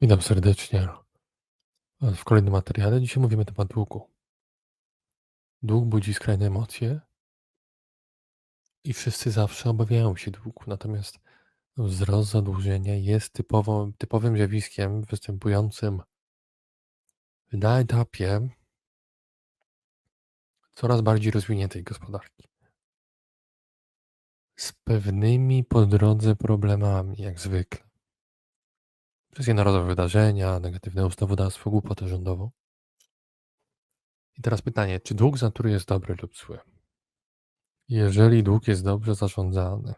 Witam serdecznie w kolejnym materiale. Dzisiaj mówimy na temat długu. Dług budzi skrajne emocje i wszyscy zawsze obawiają się długu. Natomiast wzrost zadłużenia jest typową, typowym zjawiskiem występującym na etapie coraz bardziej rozwiniętej gospodarki. Z pewnymi po drodze problemami, jak zwykle. Wszystkie narodowe wydarzenia, negatywne ustawodawstwo, głupotę rządową. I teraz pytanie, czy dług z natury jest dobry lub zły? Jeżeli dług jest dobrze zarządzany,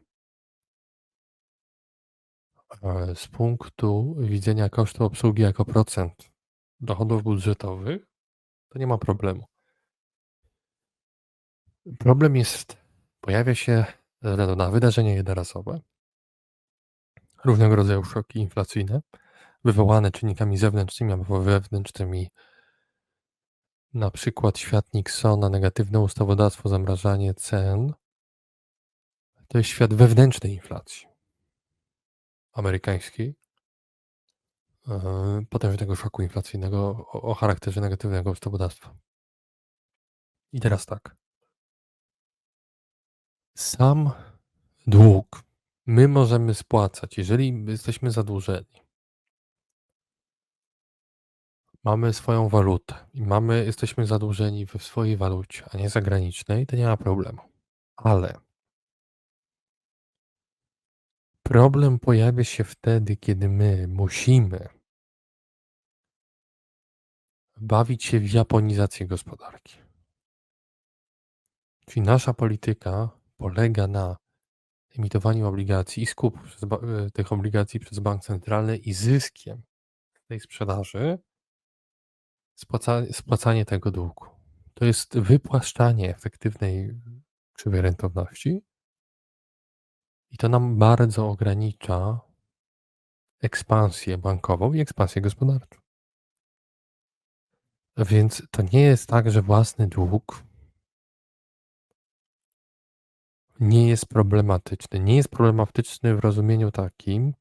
e, z punktu widzenia kosztu obsługi jako procent dochodów budżetowych, to nie ma problemu. Problem jest, pojawia się ze względu na wydarzenia jednorazowe, różnego rodzaju szoki inflacyjne, wywołane czynnikami zewnętrznymi albo wewnętrznymi, na przykład świat Nixona, negatywne ustawodawstwo, zamrażanie cen. To jest świat wewnętrznej inflacji amerykańskiej, potężnego szoku inflacyjnego o charakterze negatywnego ustawodawstwa. I teraz tak. Sam dług my możemy spłacać, jeżeli jesteśmy zadłużeni. Mamy swoją walutę i mamy, jesteśmy zadłużeni we swojej walucie, a nie zagranicznej, to nie ma problemu. Ale problem pojawia się wtedy, kiedy my musimy bawić się w japonizację gospodarki. Czyli nasza polityka polega na emitowaniu obligacji i skupu e, tych obligacji przez bank centralny i zyskiem tej sprzedaży spłacanie, spłacanie tego długu. To jest wypłaszczanie efektywnej krzywej rentowności i to nam bardzo ogranicza ekspansję bankową i ekspansję gospodarczą. Więc to nie jest tak, że własny dług nie jest problematyczny. Nie jest problematyczny w rozumieniu takim,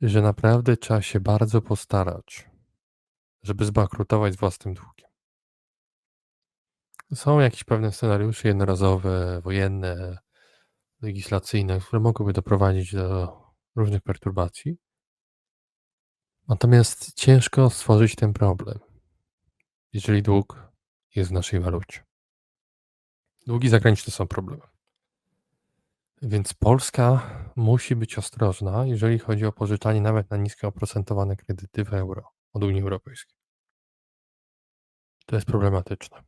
że naprawdę trzeba się bardzo postarać, żeby zbankrutować z własnym długiem. Są jakieś pewne scenariusze jednorazowe, wojenne, legislacyjne, które mogłyby doprowadzić do różnych perturbacji. Natomiast ciężko stworzyć ten problem, jeżeli dług jest w naszej walucie. Długi zagraniczne są problemem. Więc Polska musi być ostrożna, jeżeli chodzi o pożyczanie nawet na nisko oprocentowane kredyty w euro od Unii Europejskiej. To jest problematyczne.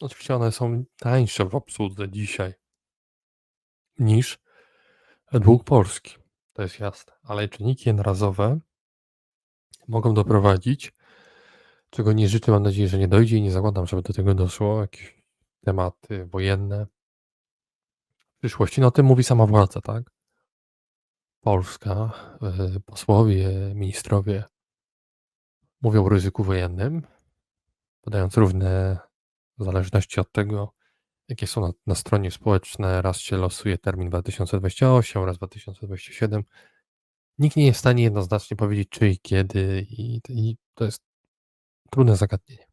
Oczywiście one są tańsze w obsłudze dzisiaj niż dług polski. To jest jasne. Ale czynniki jednorazowe mogą doprowadzić, czego nie życzę, mam nadzieję, że nie dojdzie i nie zakładam, żeby do tego doszło, jakieś tematy wojenne w przyszłości. No o tym mówi sama władza, tak? Polska, e, posłowie, ministrowie mówią o ryzyku wojennym, podając różne zależności od tego, jakie są na, stronie społeczne. Raz się losuje termin 2028, raz 2027. Nikt nie jest w stanie jednoznacznie powiedzieć, czy i kiedy, i, i to jest trudne zagadnienie.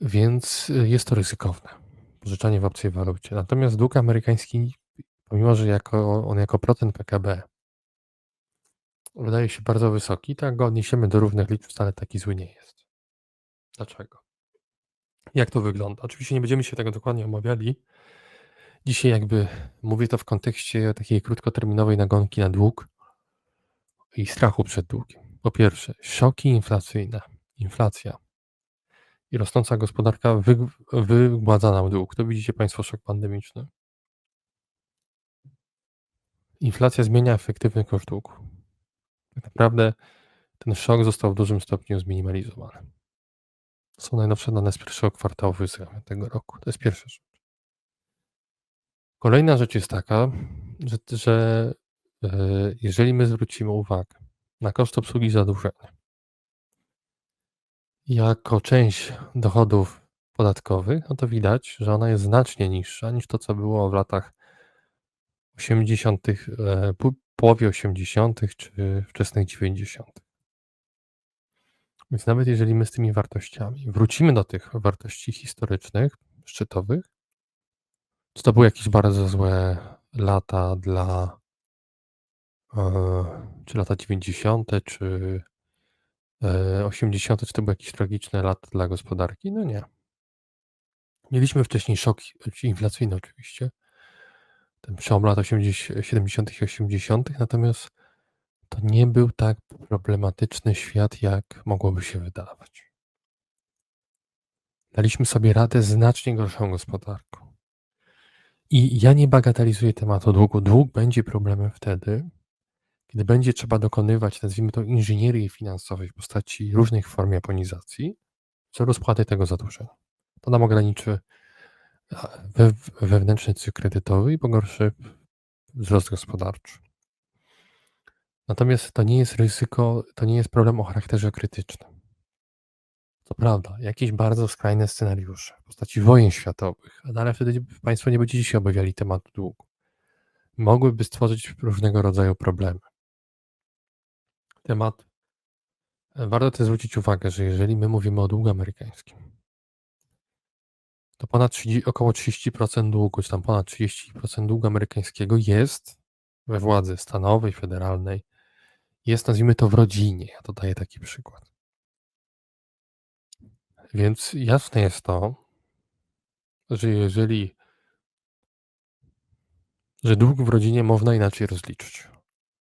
Więc jest to ryzykowne, pożyczanie w obcej walucie. Natomiast dług amerykański, pomimo że jako, on jako procent PKB wydaje się bardzo wysoki, tak go odniesiemy do równych liczb, wcale taki zły nie jest. Dlaczego? Jak to wygląda? Oczywiście nie będziemy się tego dokładnie omawiali. Dzisiaj jakby mówię to w kontekście takiej krótkoterminowej nagonki na dług i strachu przed długiem. Po pierwsze, szoki inflacyjne, inflacja i rosnąca gospodarka wy, wygładza nam dług. To widzicie Państwo szok pandemiczny. Inflacja zmienia efektywny koszt długu. Tak naprawdę ten szok został w dużym stopniu zminimalizowany. Są najnowsze dane z pierwszego kwartału tego roku. To jest pierwsza rzecz. Kolejna rzecz jest taka, że, że e, jeżeli my zwrócimy uwagę na koszt obsługi zadłużenia jako część dochodów podatkowych, no to widać, że ona jest znacznie niższa niż to, co było w latach 80., e, po połowie 80. czy wczesnych 90. Więc nawet jeżeli my z tymi wartościami wrócimy do tych wartości historycznych, szczytowych, czy to były jakieś bardzo złe lata dla e, czy lata 90., czy 80., czy to były jakieś tragiczne lata dla gospodarki? No nie. Mieliśmy wcześniej szok inflacyjny oczywiście, ten przełom lat 80, 70. i 80., natomiast to nie był tak problematyczny świat, jak mogłoby się wydawać. Daliśmy sobie radę znacznie gorszą gospodarką. I ja nie bagatelizuję tematu długu. Dług będzie problemem wtedy, kiedy będzie trzeba dokonywać, nazwijmy to, inżynierii finansowej w postaci różnych form japonizacji w celu spłaty tego zadłużenia. To nam ograniczy we, wewnętrzny cykl kredytowy i pogorszy wzrost gospodarczy. Natomiast to nie jest ryzyko, to nie jest problem o charakterze krytycznym. To prawda, jakieś bardzo skrajne scenariusze w postaci wojen światowych, ale wtedy Państwo nie będziecie się obawiali tematu długu. Mogłyby stworzyć różnego rodzaju problemy. Temat. Warto też zwrócić uwagę, że jeżeli my mówimy o długu amerykańskim, to ponad 30, około 30% długu, czy tam ponad 30% długu amerykańskiego jest we władzy stanowej, federalnej, jest nazwijmy to w rodzinie. Ja to daję taki przykład. Więc jasne jest to, że jeżeli że dług w rodzinie można inaczej rozliczyć,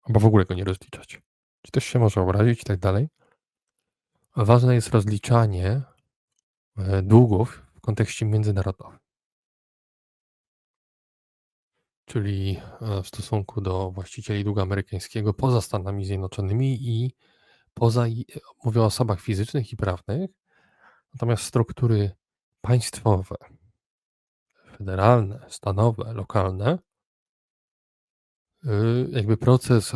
albo w ogóle go nie rozliczać. Czy też się może obrazić i tak dalej. Ważne jest rozliczanie e, długów kontekście międzynarodowym. Czyli e, w stosunku do właścicieli długu amerykańskiego poza Stanami Zjednoczonymi i poza, mówię o osobach fizycznych i prawnych, natomiast struktury państwowe, federalne, stanowe, lokalne, y, jakby proces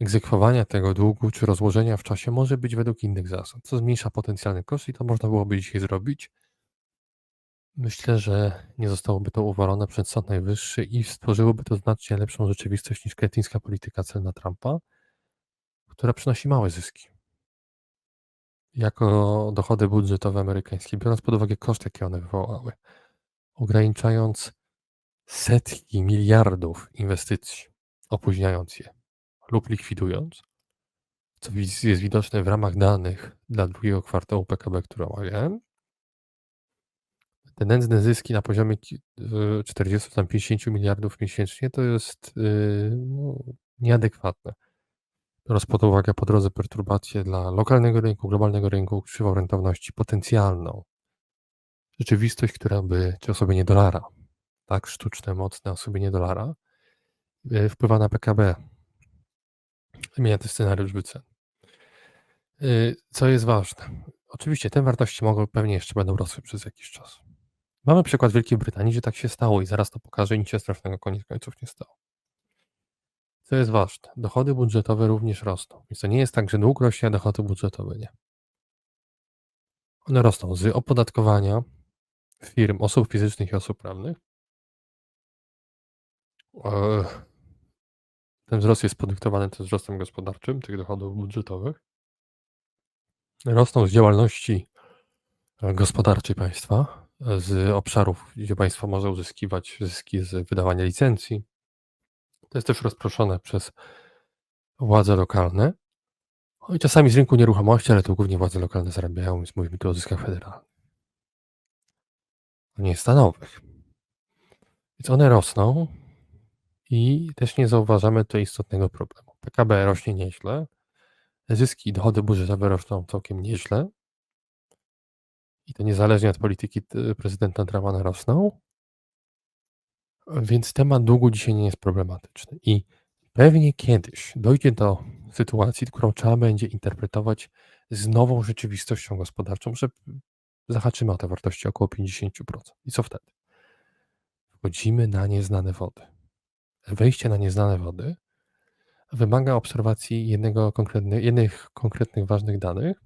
egzekwowania tego długu czy rozłożenia w czasie może być według innych zasad, co zmniejsza potencjalny koszt i to można byłoby dzisiaj zrobić. Myślę, że nie zostałoby to uwalone przez Sąd Najwyższy i stworzyłoby to znacznie lepszą rzeczywistość niż kretyńska polityka celna Trumpa, która przynosi małe zyski. Jako dochody budżetowe amerykańskie, biorąc pod uwagę koszty, jakie one wywołały, ograniczając setki miliardów inwestycji, opóźniając je lub likwidując, co jest widoczne w ramach danych dla drugiego kwartału PKB, które omawiałem, te nędzne zyski na poziomie 40-50 miliardów miesięcznie to jest y, no, nieadekwatne. Biorąc pod uwagę po drodze perturbacje dla lokalnego rynku, globalnego rynku, krzywą rentowności potencjalną, rzeczywistość, która by, czy osłabienie dolara, tak, sztuczne, mocne osłabienie dolara, y, wpływa na PKB. Zmienia ten scenariusz wycen. Y, co jest ważne? Oczywiście te wartości mogą pewnie jeszcze będą rosły przez jakiś czas. Mamy przykład Wielkiej Brytanii, że tak się stało i zaraz to pokaże, nic się strasznego koniec końców nie stało. Co jest ważne, dochody budżetowe również rosną. Więc to nie jest tak, że dług rośnie, a dochody budżetowe nie. One rosną z opodatkowania firm, osób fizycznych i osób prawnych. Ten wzrost jest podyktowany też wzrostem gospodarczym tych dochodów budżetowych. Rosną z działalności gospodarczej państwa, z obszarów, gdzie państwo może uzyskiwać zyski z wydawania licencji. To jest też rozproszone przez władze lokalne. No i czasami z rynku nieruchomości, ale to głównie władze lokalne zarabiają, więc mówimy tu o zyskach federalnych. Nie stanowych. Więc one rosną i też nie zauważamy tutaj istotnego problemu. PKB rośnie nieźle, zyski i dochody budżetowe rosną całkiem nieźle, i to niezależnie od polityki prezydenta Trumpa rosną. Więc temat długu dzisiaj nie jest problematyczny. I pewnie kiedyś dojdzie do sytuacji, którą trzeba będzie interpretować z nową rzeczywistością gospodarczą, że zahaczymy o te wartości około 50%. I co wtedy? Wchodzimy na nieznane wody. Wejście na nieznane wody wymaga obserwacji jednego konkretny, jednych konkretnych ważnych danych,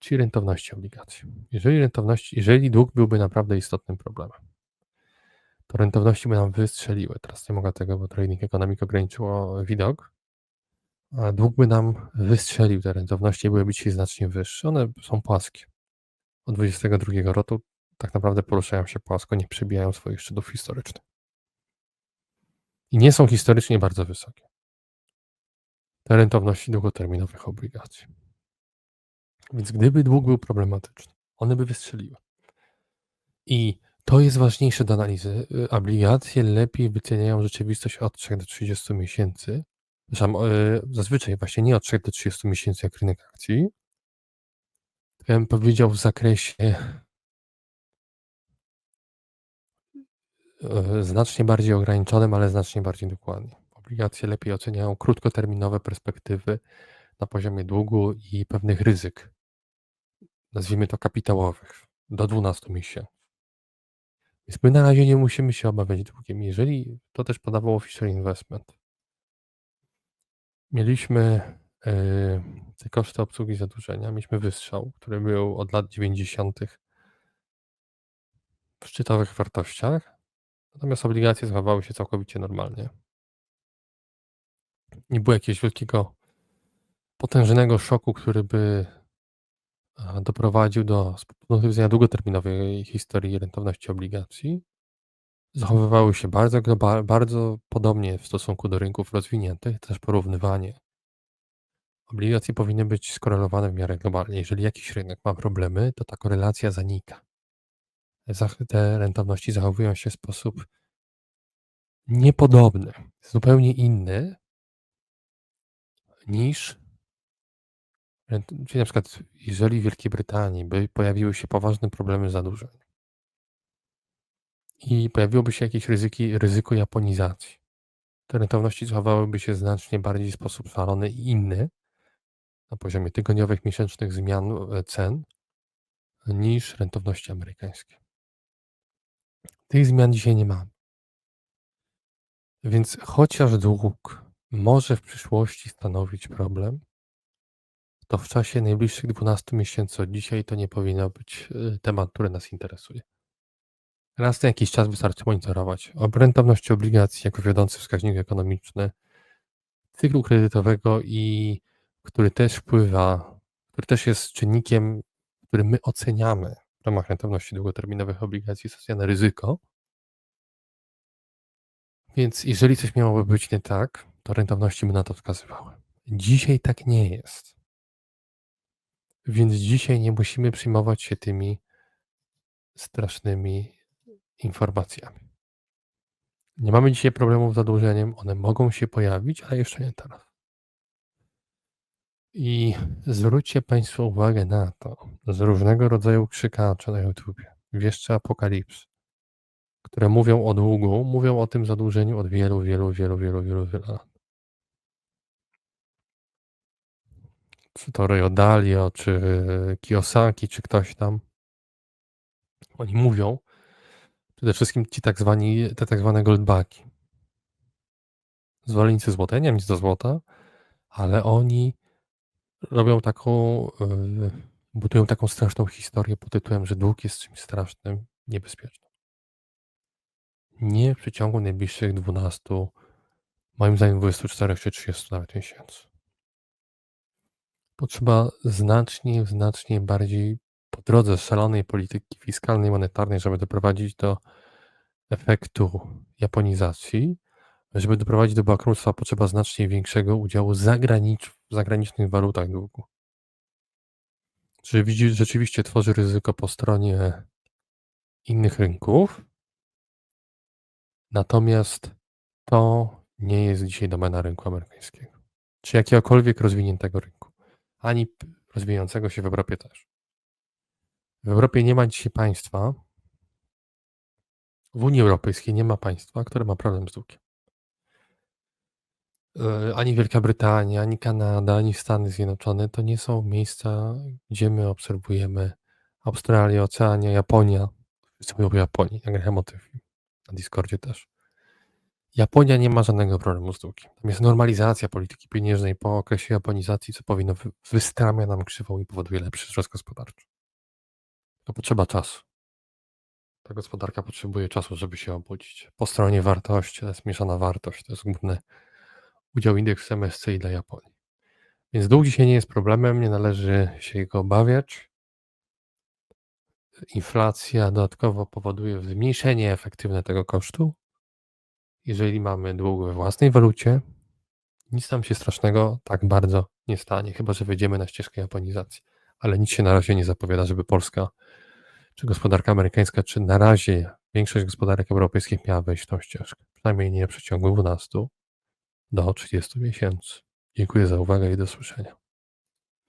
czyli rentowności obligacji. Jeżeli rentowność, jeżeli dług byłby naprawdę istotnym problemem, to rentowności by nam wystrzeliły. Teraz nie mogę tego, bo Trading Economic ograniczyło widok. A dług by nam wystrzelił, te rentowności byłyby dzisiaj znacznie wyższe. One są płaskie. Od 22 roku tak naprawdę poruszają się płasko, nie przebijają swoich szczytów historycznych. I nie są historycznie bardzo wysokie. Te rentowności długoterminowych obligacji. Więc gdyby dług był problematyczny, one by wystrzeliły. I to jest ważniejsze do analizy. Y, obligacje lepiej wyceniają rzeczywistość od 3 do 30 miesięcy. Y, zazwyczaj właśnie nie od 3 do 30 miesięcy jak rynek akcji. Ja bym powiedział w zakresie y, znacznie bardziej ograniczonym, ale znacznie bardziej dokładnie. Obligacje lepiej oceniają krótkoterminowe perspektywy na poziomie długu i pewnych ryzyk, nazwijmy to kapitałowych, do 12 miesięcy. Więc my na razie nie musimy się obawiać długiem. Jeżeli to też podawało Fisher Investment, mieliśmy yy, te koszty obsługi zadłużenia, mieliśmy wystrzał, który był od lat 90. w szczytowych wartościach, natomiast obligacje zachowały się całkowicie normalnie. Nie było jakiegoś wielkiego, potężnego szoku, który by doprowadził do z punktu widzenia długoterminowej historii rentowności obligacji. Zachowywały się bardzo, bardzo podobnie w stosunku do rynków rozwiniętych, też porównywanie. Obligacje powinny być skorelowane w miarę globalnie. Jeżeli jakiś rynek ma problemy, to ta korelacja zanika. Te rentowności zachowują się w sposób niepodobny, zupełnie inny niż Czyli na przykład, jeżeli w Wielkiej Brytanii by pojawiły się poważne problemy zadłużeń i pojawiłoby się jakieś ryzyki, ryzyko japonizacji, te rentowności zachowałyby się znacznie bardziej w sposób szalony i inny na poziomie tygodniowych, miesięcznych zmian e, cen niż rentowności amerykańskie. Tych zmian dzisiaj nie mamy. Więc chociaż dług może w przyszłości stanowić problem, to w czasie najbliższych 12 miesięcy od dzisiaj to nie powinno być y, temat, który nas interesuje. Raz na jakiś czas wystarczy monitorować rentowność obligacji jako wiodący wskaźnik ekonomiczny cyklu kredytowego i który też wpływa, który też jest czynnikiem, który my oceniamy w ramach rentowności długoterminowych obligacji, oceniane ryzyko. Więc jeżeli coś miałoby być nie tak, to rentowności by na to wskazywały. Dzisiaj tak nie jest. Więc dzisiaj nie musimy przyjmować się tymi strasznymi informacjami. Nie mamy dzisiaj problemów z zadłużeniem, one mogą się pojawić, ale jeszcze nie teraz. I zwróćcie Państwo uwagę na to, z różnego rodzaju krzykacze na YouTube, wieszcze apokalips, które mówią o długu, mówią o tym zadłużeniu od wielu, wielu, wielu, wielu, wielu, wielu lat. Czy to Dalio, czy Kiyosaki, czy ktoś tam, oni mówią, przede wszystkim ci tak zwani, te tak zwane goldbacki, zwolennicy złota, nie nic do złota, ale oni robią taką, yy, budują taką straszną historię pod tytułem, że dług jest czymś strasznym, niebezpiecznym. Nie w przeciągu najbliższych 12, moim zdaniem 24 czy 30 nawet miesięcy potrzeba znacznie, znacznie bardziej po drodze szalonej polityki fiskalnej, monetarnej, żeby doprowadzić do efektu japonizacji, żeby doprowadzić do bankructwa, potrzeba znacznie większego udziału zagranicz, w zagranicznych walutach długu. Czyli rzeczywiście tworzy ryzyko po stronie innych rynków, natomiast to nie jest dzisiaj domena rynku amerykańskiego, czy jakiegokolwiek rozwiniętego rynku ani rozwijającego się w Europie też. W Europie nie ma dzisiaj państwa, w Unii Europejskiej nie ma państwa, które ma problem z długiem. E, ani Wielka Brytania, ani Kanada, ani Stany Zjednoczone to nie są miejsca, gdzie my obserwujemy Australię, Oceania, Japonia. Wszyscy mówią o Japonii, nagrałem o tym na Discordzie też. Japonia nie ma żadnego problemu z długiem. Tam jest normalizacja polityki pieniężnej po okresie japonizacji, co powinno wy wystramia nam krzywą i powoduje lepszy wzrost gospodarczy. To potrzeba czasu. ta gospodarka potrzebuje czasu, żeby się obudzić. Po stronie wartości to jest mieszana wartość, to jest główny udział indeksu MSCI dla Japonii. Więc dług dzisiaj nie jest problemem, nie należy się go obawiać. Inflacja dodatkowo powoduje zmniejszenie efektywne tego kosztu. Jeżeli mamy dług we własnej walucie, nic nam się strasznego tak bardzo nie stanie, chyba że wejdziemy na ścieżkę japonizacji. Ale nic się na razie nie zapowiada, żeby Polska, czy gospodarka amerykańska, czy na razie większość gospodarek europejskich miała wejść w tą ścieżkę. Przynajmniej nie w przeciągu 12 do 30 miesięcy. Dziękuję za uwagę i do słyszenia.